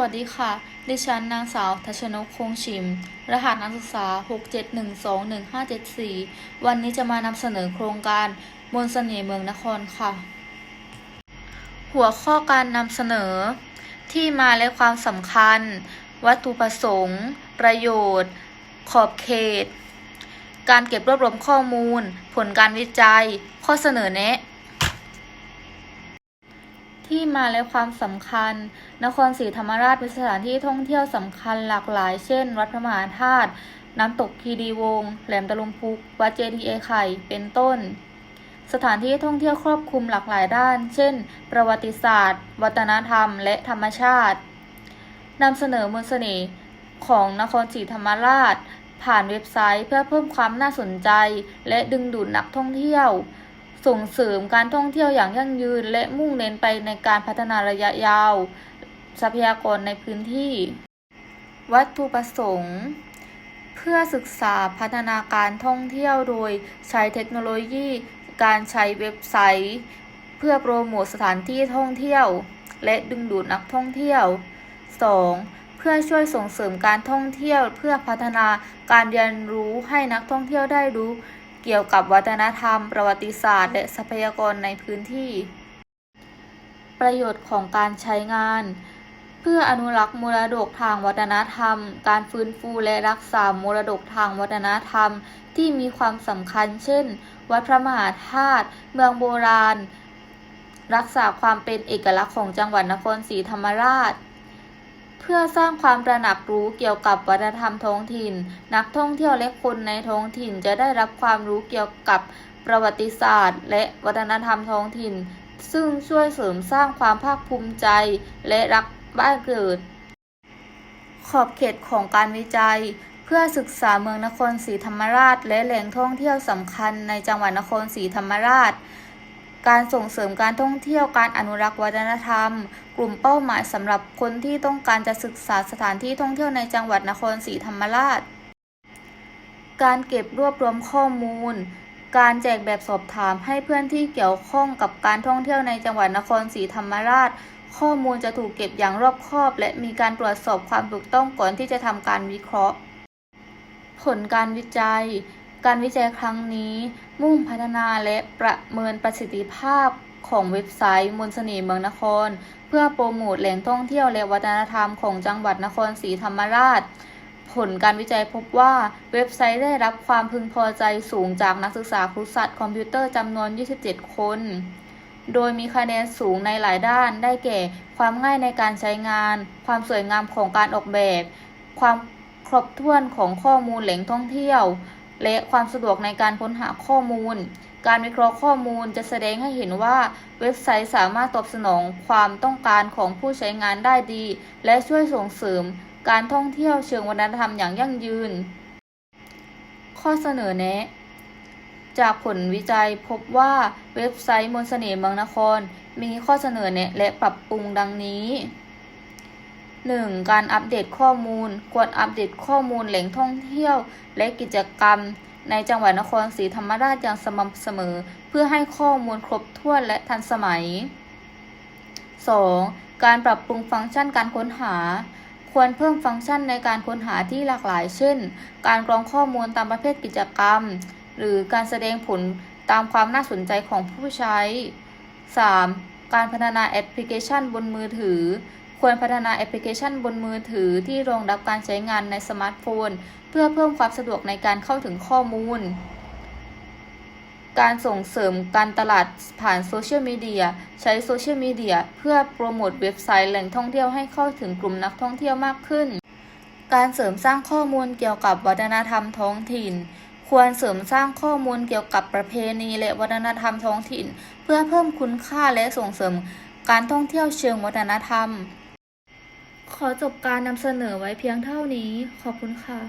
วัสดีค่ะ ดิฉันนางสาวทัชนกคงชิม รหัสนักศึกษา 67121574 วันนี้จะมานำเสนอโครงการมนเสน่ห์เมืองนครค่ะ หัวข้อการนำเสนอ ที่มาและความสำคัญ วัตถุประสงค์ ประโยชน์ ขอบเขต การเก็บรวบรวมข้อมูล ผลการวิจัย ข้อเสนอแนะ ที่มาและความสำคัญ นครศรีธรรมราชเป็นสถานที่ท่องเที่ยวสำคัญหลากหลาย เช่น วัดพระมหาธาตุน้ำตกคีรีวงศ์แหลมตะลุมพุกวัดเจดีย์ไอไข่เป็นต้น สถานที่ท่องเที่ยวครอบคลุมหลากหลายด้าน เช่น ประวัติศาสตร์ วัฒนธรรม และธรรมชาตินำเสนอมนต์เสน่ห์ของนครศรีธรรมราช ผ่านเว็บไซต์เพื่อเพิ่มความน่าสนใจ และดึงดูดนักท่องเที่ยว ส่งเสริมการท่องเที่ยวอย่างยั่งยืน และมุ่งเน้นไปในการพัฒนาระยะยาว ทรัพยากรในพื้นที่ วัตถุประสงค์ เพื่อศึกษาพัฒนาการท่องเที่ยวโดยใช้เทคโนโลยี การใช้เว็บไซต์ เพื่อโปรโมทสถานที่ท่องเที่ยว และดึงดูดนักท่องเที่ยว 2. เพื่อช่วยส่งเสริมการท่องเที่ยวเพื่อพัฒนาการเรียนรู้ให้นักท่องเที่ยวได้รู้ เกี่ยวกับวัฒนธรรม ประวัติศาสตร์ และทรัพยากรในพื้นที่ ประโยชน์ของการใช้งาน เพื่ออนุรักษ์มรดกทางวัฒนธรรม การฟื้นฟูและรักษามรดกทางวัฒนธรรม ที่มีความสำคัญ เช่น วัดพระมหาธาตุ เมืองโบราณ รักษาความเป็นเอกลักษณ์ของจังหวัดนครศรีธรรมราช เพื่อสร้างความตระหนักรู้เกี่ยวกับวัฒนธรรมท้องถิ่น นักท่องเที่ยวและคนในท้องถิ่นจะได้รับความรู้เกี่ยวกับประวัติศาสตร์ และวัฒนธรรมท้องถิ่น ซึ่งช่วยเสริมสร้างความภาคภูมิใจและรักบ้านเกิด ขอบเขตของการวิจัย เพื่อศึกษาเมืองนครศรีธรรมราช และแหล่งท่องเที่ยวสำคัญในจังหวัดนครศรีธรรมราช การส่งเสริมการท่องเที่ยวการอนุรักษ์วัฒนธรรม กลุ่มเป้าหมายสำหรับคนที่ต้องการจะศึกษาสถานที่ท่องเที่ยวในจังหวัดนครศรีธรรมราช การเก็บรวบรวมข้อมูล การแจกแบบสอบถามให้เพื่อนที่เกี่ยวข้องกับการท่องเที่ยวในจังหวัดนครศรีธรรมราช ข้อมูลจะถูกเก็บอย่างรอบคอบ และมีการตรวจสอบความถูกต้องก่อนที่จะทำการวิเคราะห์ ผลการวิจัย การวิจัยครั้งนี้มุ่งพัฒนาและประเมินประสิทธิภาพของเว็บไซต์มนเสน่ห์เมืองนคร เพื่อโปรโมทแหล่งท่องเที่ยวและวัฒนธรรมของจังหวัดนครศรีธรรมราช ผลการวิจัยพบว่าเว็บไซต์ได้รับความพึงพอใจสูงจากนักศึกษาครุศาสตร์คอมพิวเตอร์จำนวน 27 คน โดยมีคะแนนสูงในหลายด้านได้แก่ ความง่ายในการใช้งาน ความสวยงามของการออกแบบ ความครบถ้วนของข้อมูลแหล่งท่องเที่ยว และความสะดวกในการค้นหาข้อมูล การวิเคราะห์ข้อมูลจะแสดงให้เห็นว่าเว็บไซต์สามารถตอบสนองความต้องการของผู้ใช้งานได้ดี และช่วยส่งเสริมการท่องเที่ยวเชิงวัฒนธรรมอย่างยั่งยืน ข้อเสนอแนะ จากผลวิจัยพบว่าเว็บไซต์มนต์เสน่ห์เมืองนคร มีข้อเสนอแนะและปรับปรุงดังนี้ 1. การอัปเดตข้อมูล ควรอัปเดตข้อมูลแหล่งท่องเที่ยว และกิจกรรม ในจังหวัดนครศรีธรรมราชอย่างสม่ำเสมอ เพื่อให้ข้อมูลครบถ้วนและทันสมัย 2. การปรับปรุงฟังก์ชันการค้นหา ควรเพิ่มฟังก์ชันในการค้นหาที่หลากหลาย เช่น การกรองข้อมูลตามประเภทกิจกรรม หรือการแสดงผลตามความน่าสนใจของผู้ใช้ 3. การพัฒนาแอปพลิเคชันบนมือถือ ควรพัฒนาแอปพลิเคชันบนมือถือที่รองรับการใช้งานในสมาร์ทโฟน เพื่อเพิ่มความสะดวกในการเข้าถึงข้อมูล การส่งเสริมการตลาดผ่านโซเชียลมีเดียใช้โซเชียลมีเดียเพื่อโปรโมทเว็บไซต์แหล่งท่องเที่ยวให้เข้าถึงกลุ่มนักท่องเที่ยวมากขึ้น การเสริมสร้างข้อมูลเกี่ยวกับวัฒนธรรมท้องถิ่นควรเสริมสร้างข้อมูลเกี่ยวกับประเพณีและวัฒนธรรมท้องถิ่น เพื่อเพิ่มคุณค่าและส่งเสริมการท่องเที่ยวเชิงวัฒนธรรม ขอจบการนำเสนอไว้เพียงเท่านี้ ขอบคุณค่ะ